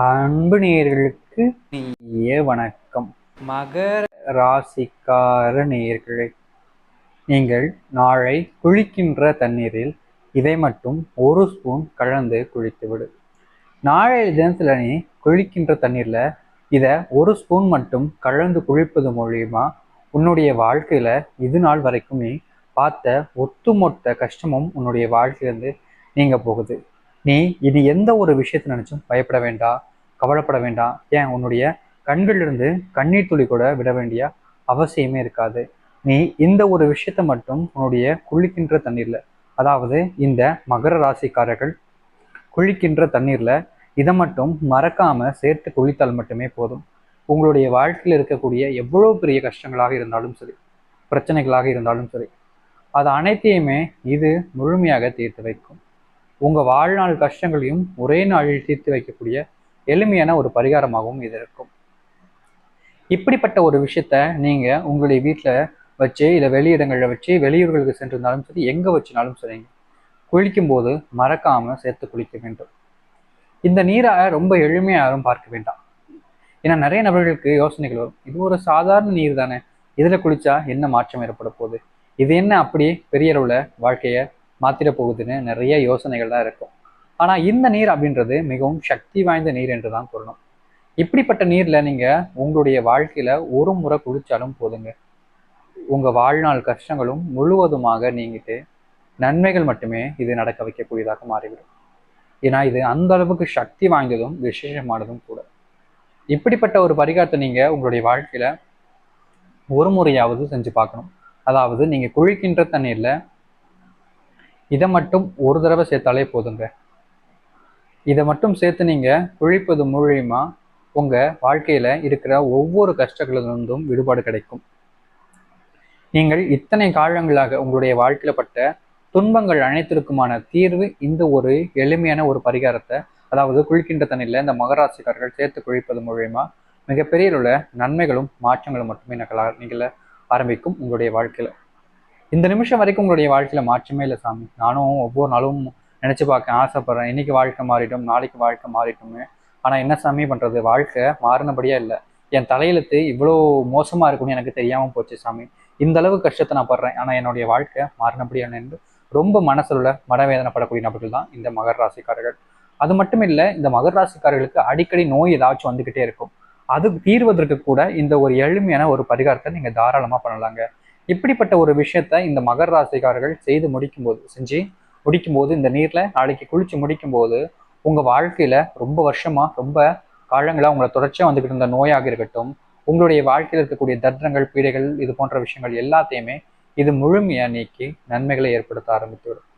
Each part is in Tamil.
அன்பு நேயர்களுக்கு இனிய வணக்கம். மகர ராசிக்கார நேயர்களே நீங்கள் நாளை குளிக்கின்ற தண்ணீரில் இதை மட்டும் ஒரு ஸ்பூன் கலந்து குளித்து விடு நாளைய தினத்துல நீ குளிக்கின்ற தண்ணீர்ல இதை ஒரு ஸ்பூன் மட்டும் கலந்து குளிப்பது மூலியமா உன்னுடைய வாழ்க்கையில இது நாள் வரைக்கும் நீ பார்த்த ஒட்டுமொத்த கஷ்டமும் உன்னுடைய வாழ்க்கையிலிருந்து நீங்க போகுது. நீ இது எந்த ஒரு விஷயத்தை நினைச்சும் பயப்பட வேண்டாம் கவலைப்பட வேண்டாம் ஏன்? உன்னுடைய கண்களிலிருந்து கண்ணீர் துளி கூட விட வேண்டிய அவசியமே இருக்காது. நீ இந்த ஒரு விஷயத்தை மட்டும் உன்னுடைய குளிக்கின்ற தண்ணீர்ல அதாவது இந்த மகர ராசிக்காரர்கள் குளிக்கின்ற தண்ணீர்ல இதை மட்டும் மறக்காம சேர்த்து குளித்தால் மட்டுமே போதும். உங்களுடைய வாழ்க்கையில் இருக்கக்கூடிய எவ்வளவு பெரிய கஷ்டங்களாக இருந்தாலும் சரி பிரச்சனைகளாக இருந்தாலும் சரி அது அனைத்தையுமே இது முழுமையாக தீர்த்து வைக்கும். உங்க வாழ்நாள் கஷ்டங்களையும் ஒரே நாளில் தீர்த்து வைக்கக்கூடிய எளிமையான ஒரு பரிகாரமாகவும் இது இருக்கும். இப்படிப்பட்ட ஒரு விஷயத்த நீங்க உங்களுடைய வீட்டில் வச்சு இல்லை வெளியிடங்களில் வச்சு வெளியூர்களுக்கு சென்றிருந்தாலும் சரி எங்க வச்சுனாலும் சரிங்க குளிக்கும் போது மறக்காம சேர்த்து குளிக்க வேண்டும். இந்த நீரை ரொம்ப எளிமையாக யாரும் பார்க்க வேண்டாம். ஏன்னா நிறைய நபர்களுக்கு யோசனைகள் வரும். இது ஒரு சாதாரண நீர் தானே. இதுல குளிச்சா என்ன மாற்றம் ஏற்பட போகுது? இது என்ன அப்படியே பெரிய அளவுல வாழ்க்கையை மாத்திர போகுதுன்னு நிறைய யோசனைகள் தான் இருக்கும். ஆனால் இந்த நீர் அப்படின்றது மிகவும் சக்தி வாய்ந்த நீர் என்று தான் கூறணும் இப்படிப்பட்ட நீரில் நீங்கள் உங்களுடைய வாழ்க்கையில் ஒரு முறை குளிச்சாலும் போதுங்க. உங்கள் வாழ்நாள் கஷ்டங்களும் முழுவதுமாக நீங்கிட்டு நன்மைகள் மட்டுமே இது நடக்க வைக்கக்கூடியதாக மாறிவிடும். ஏன்னா இது அந்த அளவுக்கு சக்தி வாய்ந்ததும் விசேஷமானதும் கூட. இப்படிப்பட்ட ஒரு பரிகாரத்தை நீங்கள் உங்களுடைய வாழ்க்கையில் ஒரு முறையாவது செஞ்சு பார்க்கணும். அதாவது நீங்கள் குளிக்கின்ற தண்ணீரில் இதை மட்டும் ஒரு தடவை சேர்த்தாலே போதுங்க. இதை மட்டும் சேர்த்து நீங்கள் குழிப்பது மூலியமா உங்கள் வாழ்க்கையில் இருக்கிற ஒவ்வொரு கஷ்டங்களிலிருந்தும் விடுபாடு கிடைக்கும். நீங்கள் இத்தனை காலங்களாக உங்களுடைய வாழ்க்கையில் பட்ட துன்பங்கள் அனைத்திற்குமான தீர்வு இந்த ஒரு எளிமையான ஒரு பரிகாரத்தை அதாவது குளிக்கின்ற தண்ணியில் இந்த மகராசிக்காரர்கள் சேர்த்து குளிப்பது மூலியமா மிகப்பெரிய உள்ள நன்மைகளும் மாற்றங்களும் மட்டுமே நிகழ நிகழ ஆரம்பிக்கும் உங்களுடைய வாழ்க்கையில். இந்த நிமிஷம் வரைக்கும் உங்களுடைய வாழ்க்கையில் மாற்றமே இல்லை சாமி. நானும் ஒவ்வொரு நாளும் நினச்சி பார்க்க ஆசைப்பட்றேன். இன்னைக்கு வாழ்க்கை மாறிட்டும் நாளைக்கு வாழ்க்கை மாறிட்டுமே ஆனால் என்ன சாமி பண்ணுறது வாழ்க்கை மாறினபடியா இல்லை. என் தலையெழுத்து இவ்வளோ மோசமாக இருக்கும்னு எனக்கு தெரியாமல் போச்சு சாமி. இந்த அளவு கஷ்டத்தை நான் படுறேன். ஆனால் என்னுடைய வாழ்க்கை மாறினபடியா என்று ரொம்ப மனசுல மனவேதனைப்படக்கூடிய நபர்கள் தான் இந்த மகர ராசிக்காரர்கள். அது மட்டும் இல்லை இந்த மகர ராசிக்காரர்களுக்கு அடிக்கடி நோய் ஏதாச்சும் வந்துக்கிட்டே இருக்கும். அது தீர்வதற்கு கூட இந்த ஒரு எளிமையான ஒரு பரிகாரத்தை நீங்கள் தாராளமாக பண்ணலாங்க. இப்படிப்பட்ட ஒரு விஷயத்த இந்த மகர ராசிக்காரர்கள் செய்து முடிக்கும் போது செஞ்சு முடிக்கும் போது இந்த நீர்ல நாளைக்கு குளிச்சு முடிக்கும் போது உங்க வாழ்க்கையில ரொம்ப வருஷமா ரொம்ப காலங்களா உங்களை தொடர்ச்சியா வந்துகிட்டு இருந்த நோயாக இருக்கட்டும் உங்களுடைய வாழ்க்கையில் இருக்கக்கூடிய தர்றங்கள் பீடைகள் இது போன்ற விஷயங்கள் எல்லாத்தையுமே இது முழுமையா நீக்கி நன்மைகளை ஏற்படுத்த ஆரம்பித்துவிடும்.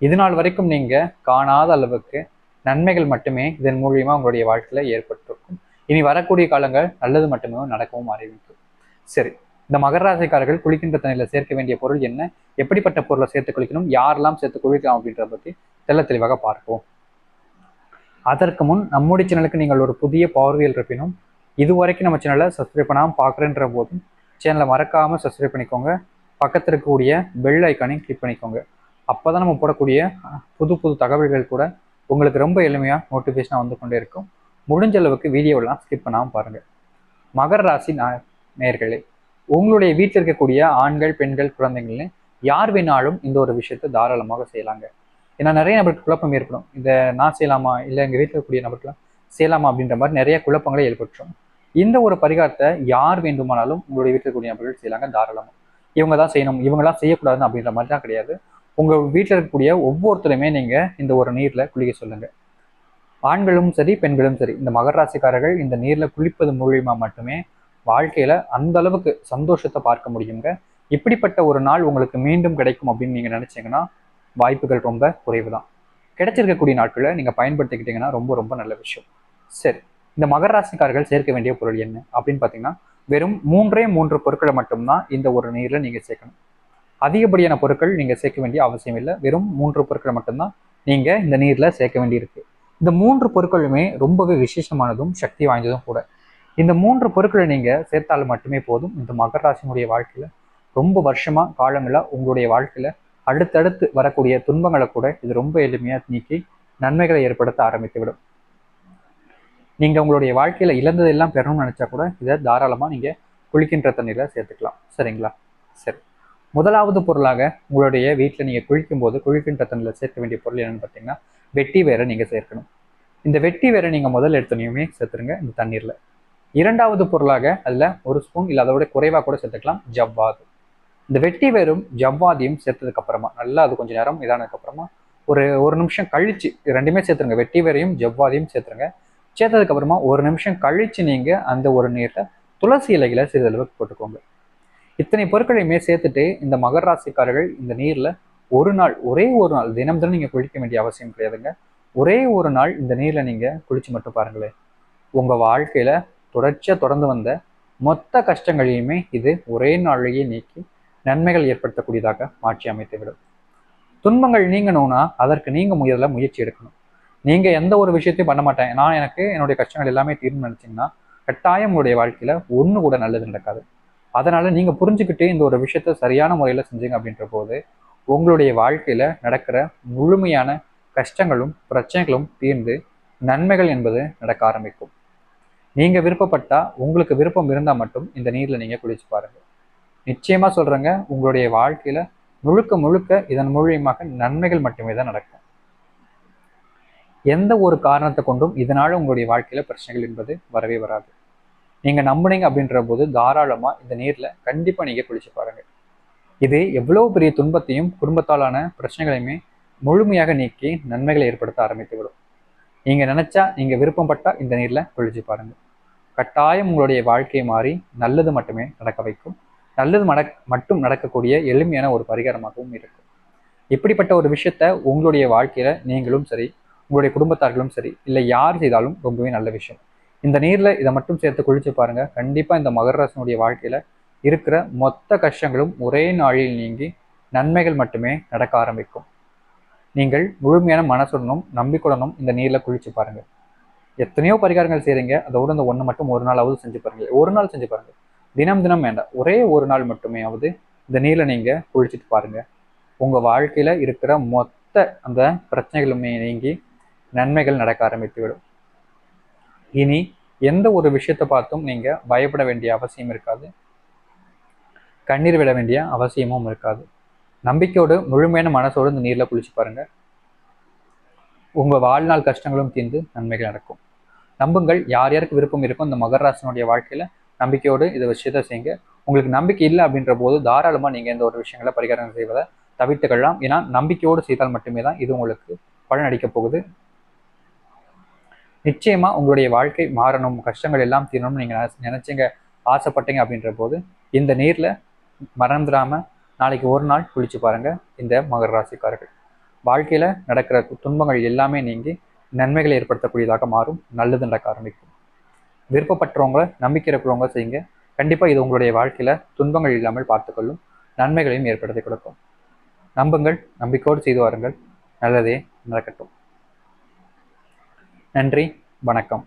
இது நாள் வரைக்கும் நீங்க காணாத அளவுக்கு நன்மைகள் மட்டுமே இதன் மூலியமா உங்களுடைய வாழ்க்கையில ஏற்பட்டிருக்கும். இனி வரக்கூடிய காலங்கள் நல்லது மட்டுமே நடக்கவும் ஆரம்பிக்கும். சரி இந்த மகர ராசிக்காரர்கள் குளிக்கின்ற தண்ணியில் சேர்க்க வேண்டிய பொருள் என்ன? எப்படிப்பட்ட பொருளை சேர்த்து குளிக்கணும்? யாரெல்லாம் சேர்த்து குளிக்கலாம் அப்படின்றத பற்றி தெள்ள தெளிவாக பார்ப்போம். அதற்கு முன் நம்முடைய சேனலுக்கு நீங்கள் ஒரு புதிய பார்வையில் இருப்பினும் இது வரைக்கும் நம்ம சேனலை சப்ஸ்கிரைப் பண்ணாமல் பார்க்குறேன்ற போதும் சேனலை மறக்காமல் சப்ஸ்கிரைப் பண்ணிக்கோங்க. பக்கத்தில் இருக்கக்கூடிய பெல் ஐக்கானையும் கிளிக் பண்ணிக்கோங்க. அப்போ தான் நம்ம போடக்கூடிய புது புது தகவல்கள் கூட உங்களுக்கு ரொம்ப எளிமையாக நோட்டிஃபிகேஷனாக வந்து கொண்டே இருக்கும். முடிஞ்ச அளவுக்கு வீடியோவெல்லாம் ஸ்கிப் பண்ணாமல் பாருங்கள் மகர ராசி நேர்களே உங்களுடைய வீட்டில் இருக்கக்கூடிய ஆண்கள் பெண்கள் குழந்தைங்கள்னு யார் வேணாலும் இந்த ஒரு விஷயத்தை தாராளமாக செய்யலாங்க. ஏன்னா நிறைய நபருக்கு குழப்பம் ஏற்படும். இதை நான் செய்யலாமா? இல்லை எங்கள் வீட்டில் இருக்கக்கூடிய நபருக்குலாம் செய்யலாமா? அப்படின்ற மாதிரி நிறைய குழப்பங்களை ஏற்பட்டுரும். இந்த ஒரு பரிகாரத்தை யார் வேண்டுமானாலும் உங்களுடைய வீட்டில் இருக்கக்கூடிய நபர்கள் செய்யலாங்க தாராளமாக இவங்க தான் செய்யணும் இவங்கெல்லாம் செய்யக்கூடாதுன்னு அப்படின்ற மாதிரி தான் கிடையாது. உங்கள் வீட்டில் இருக்கக்கூடிய ஒவ்வொருத்தருமே நீங்கள் இந்த ஒரு நீரில் குளிக்க சொல்லுங்க. ஆண்களும் சரி பெண்களும் சரி இந்த மகராசிக்காரர்கள் இந்த நீரில் குளிப்பது மூலியமாக மட்டுமே வாழ்க்கையில் அந்த அளவுக்கு சந்தோஷத்தை பார்க்க முடியுங்க. இப்படிப்பட்ட ஒரு நாள் உங்களுக்கு மீண்டும் கிடைக்கும் அப்படின்னு நீங்கள் நினச்சிங்கன்னா வாய்ப்புகள் ரொம்ப குறைவு தான் கிடைச்சிருக்கக்கூடிய நாட்களை நீங்கள் பயன்படுத்திக்கிட்டிங்கன்னா ரொம்ப ரொம்ப நல்ல விஷயம். சரி இந்த மகர ராசிக்காரர்கள் சேர்க்க வேண்டிய பொருள் என்ன? அப்படின்னு பார்த்தீங்கன்னா வெறும் மூன்றே மூன்று பொருட்களை மட்டும்தான் இந்த ஒரு நீரில் நீங்கள் சேர்க்கணும். அதிகப்படியான பொருட்கள் நீங்கள் சேர்க்க வேண்டிய அவசியம் இல்லை. வெறும் மூன்று பொருட்களை மட்டும்தான் நீங்கள் இந்த நீரில் சேர்க்க வேண்டியிருக்கு. இந்த மூன்று பொருட்களுமே ரொம்பவே விசேஷமானதும் சக்தி வாய்ந்ததும் கூட. இந்த மூன்று பொருட்களை நீங்கள் சேர்த்தால் மட்டுமே போதும். இந்த மகர ராசினுடைய வாழ்க்கையில் ரொம்ப வருஷமாக காலங்களாக உங்களுடைய வாழ்க்கையில் அடுத்தடுத்து வரக்கூடிய துன்பங்களை கூட இது ரொம்ப எளிமையாக நீக்கி நன்மைகளை ஏற்படுத்த ஆரம்பித்து விடும் நீங்கள் உங்களுடைய வாழ்க்கையில் இழந்ததெல்லாம் பெறணும்னு நினச்சா கூட இதை தாராளமாக நீங்கள் குளிக்கின்ற தண்ணீரில் சேர்த்துக்கலாம். சரிங்களா? சரி. முதலாவது பொருளாக உங்களுடைய வீட்டில் நீங்கள் குளிக்கும் போது குளிக்கின்ற தண்ணியில் சேர்க்க வேண்டிய பொருள் என்னென்னு பார்த்தீங்கன்னா வெட்டி வேரை நீங்கள் சேர்க்கணும். இந்த வெட்டி வேரை நீங்கள் முதல் எடுத்தனையுமே சேர்த்துருங்க இந்த தண்ணீரில். இரண்டாவது பொருளாக அதில் ஒரு ஸ்பூன் இல்லை அதோட குறைவாக கூட சேர்த்துக்கலாம். ஜவ்வாது. இந்த வெட்டி வெறும் ஜவ்வாதியும் சேர்த்ததுக்கு அப்புறமா நல்லா அது கொஞ்சம் நேரம் இதானதுக்கப்புறமா ஒரு ஒரு நிமிஷம் கழிச்சு ரெண்டுமே சேர்த்துருங்க. வெட்டி வேரையும் ஜவ்வாதியும் சேர்த்துருங்க. சேர்த்ததுக்கப்புறமா ஒரு நிமிஷம் கழித்து நீங்கள் அந்த ஒரு நீரில் துளசி இலைகளை சிறிதளவுக்கு போட்டுக்கோங்க. இத்தனை பொருட்களையுமே சேர்த்துட்டு இந்த மகர ராசிக்காரர்கள் இந்த நீரில் ஒரு நாள் ஒரே ஒரு நாள் தினம் தினம் நீங்கள் குளிக்க வேண்டிய அவசியம் கிடையாதுங்க. ஒரே ஒரு நாள் இந்த நீரில் நீங்கள் குளிச்சு மட்டும் பாருங்களேன். உங்கள் வாழ்க்கையில் தொடர்ச்சியாக தொடர்ந்து வந்த மொத்த கஷ்டங்களையுமே இது ஒரே நாளிலேயே நீக்கி நன்மைகள் ஏற்படுத்தக்கூடியதாக மாற்றி அமைத்து விடும் துன்பங்கள் நீங்கணும்னா அதற்கு நீங்கள் முதல்ல முயற்சி எடுக்கணும். நீங்கள் எந்த ஒரு விஷயத்தையும் பண்ண மாட்டேன். நான் எனக்கு என்னுடைய கஷ்டங்கள் எல்லாமே தீர்ந்து நினச்சிங்கன்னா கட்டாயம் உங்களுடைய வாழ்க்கையில் ஒன்று கூட நல்லது நடக்காது. அதனால் நீங்கள் புரிஞ்சுக்கிட்டு இந்த ஒரு விஷயத்த சரியான முறையில் செஞ்சீங்க அப்படின்ற போது உங்களுடைய வாழ்க்கையில் நடக்கிற முழுமையான கஷ்டங்களும் பிரச்சனைகளும் தீர்ந்து நன்மைகள் என்பது நடக்க ஆரம்பிக்கும். நீங்கள் விருப்பப்பட்டா உங்களுக்கு விருப்பம் இருந்தால் மட்டும் இந்த நீரில் நீங்கள் குளிச்சு பாருங்கள் நிச்சயமாக சொல்கிறேங்க உங்களுடைய வாழ்க்கையில் முழுக்க முழுக்க இதன் மூலியமாக நன்மைகள் மட்டுமே தான் நடக்கும். எந்த ஒரு காரணத்தை கொண்டும் இதனால் உங்களுடைய வாழ்க்கையில் பிரச்சனைகள் என்பது வரவே வராது. நீங்கள் நம்புனீங்க அப்படின்ற போது தாராளமாக இந்த நீரில் கண்டிப்பாக நீங்கள் குளிச்சு பாருங்க. இது எவ்வளோ பெரிய துன்பத்தையும் குடும்பத்தாலான பிரச்சனைகளையுமே முழுமையாக நீக்கி நன்மைகளை ஏற்படுத்த ஆரம்பித்து விடும் நீங்கள் நினச்சா நீங்கள் விருப்பப்பட்டால் இந்த நீரில் குளிச்சு பாருங்க. கட்டாயம் உங்களுடைய வாழ்க்கையை மாறி நல்லது மட்டுமே நடக்க வைக்கும். நல்லது மடக் மட்டும் நடக்கக்கூடிய எளிமையான ஒரு பரிகாரமாகவும் இருக்கும். இப்படிப்பட்ட ஒரு விஷயத்த உங்களுடைய வாழ்க்கையில் நீங்களும் சரி உங்களுடைய குடும்பத்தார்களும் சரி இல்லை யார் செய்தாலும் ரொம்பவே நல்ல விஷயம். இந்த நீரில் இதை மட்டும் சேர்த்து குளிச்சு பாருங்கள் கண்டிப்பாக இந்த மகர வாழ்க்கையில் இருக்கிற மொத்த கஷ்டங்களும் ஒரே நாளில் நீங்கி நன்மைகள் மட்டுமே நடக்க ஆரம்பிக்கும். நீங்கள் முழுமையான மனசுடனும் நம்பிக்கையுடனும் இந்த நீரில் குளிச்சு பாருங்கள் எத்தனையோ பரிகாரங்கள் செய்கிறீங்க அதோடு இந்த ஒன்று மட்டும் ஒரு நாளாவது செஞ்சு பாருங்கள் ஒரு நாள் செஞ்சு பாருங்கள் தினம் தினம் வேண்டாம். ஒரே ஒரு நாள் மட்டுமே ஆவது இந்த நீரில் நீங்கள் குளிச்சுட்டு பாருங்க. உங்கள் வாழ்க்கையில் இருக்கிற மொத்த அந்த பிரச்சனைகளுமே நீங்கி நன்மைகள் நடக்க ஆரம்பித்துவிடும். இனி எந்த ஒரு விஷயத்தை பார்த்தும் நீங்கள் பயப்பட வேண்டிய அவசியம் இருக்காது. கண்ணீர் விட வேண்டிய அவசியமும் இருக்காது. நம்பிக்கையோடு முழுமையான மனசோடு இந்த நீரில் குளிச்சு பாருங்கள் உங்கள் வாழ்நாள் கஷ்டங்களும் தீர்ந்து நன்மைகள் நடக்கும். நம்புங்கள் யார் யாருக்கு விருப்பம் இருக்கும் இந்த மகராசனுடைய வாழ்க்கையில் நம்பிக்கையோடு இதை விஷயத்தை செய்யுங்க. உங்களுக்கு நம்பிக்கை இல்லை அப்படின்ற போது தாராளமாக நீங்கள் இந்த ஒரு விஷயங்களை பரிகாரம் செய்வதை தவிர்த்துக்கலாம். ஏன்னா நம்பிக்கையோடு செய்தால் மட்டுமே தான் இது உங்களுக்கு பலன் போகுது. நிச்சயமாக உங்களுடைய வாழ்க்கை மாறணும் கஷ்டங்கள் எல்லாம் தீரணும்னு நீங்கள் நினச்சிங்க ஆசைப்பட்டீங்க அப்படின்ற போது இந்த நீரில் மறந்துடாமல் நாளைக்கு ஒரு நாள் குளிச்சு பாருங்க இந்த மகர ராசிக்காரர்கள். வாழ்க்கையில நடக்கிற துன்பங்கள் எல்லாமே நீங்கி நன்மைகளை ஏற்படுத்தக்கூடியதாக மாறும் நல்லது நடக்க ஆரம்பிக்கும். விருப்பப்பட்டவங்களை நம்பிக்கை இருக்கிறவங்க செய்யுங்க. கண்டிப்பா இது உங்களுடைய வாழ்க்கையில துன்பங்கள் இல்லாமல் பார்த்துக்கொள்ளும் நன்மைகளையும் ஏற்படுத்தி கொடுக்கும். நம்புங்கள் நம்பிக்கையோடு செய்து வாருங்கள். நல்லதே நடக்கட்டும். நன்றி வணக்கம்.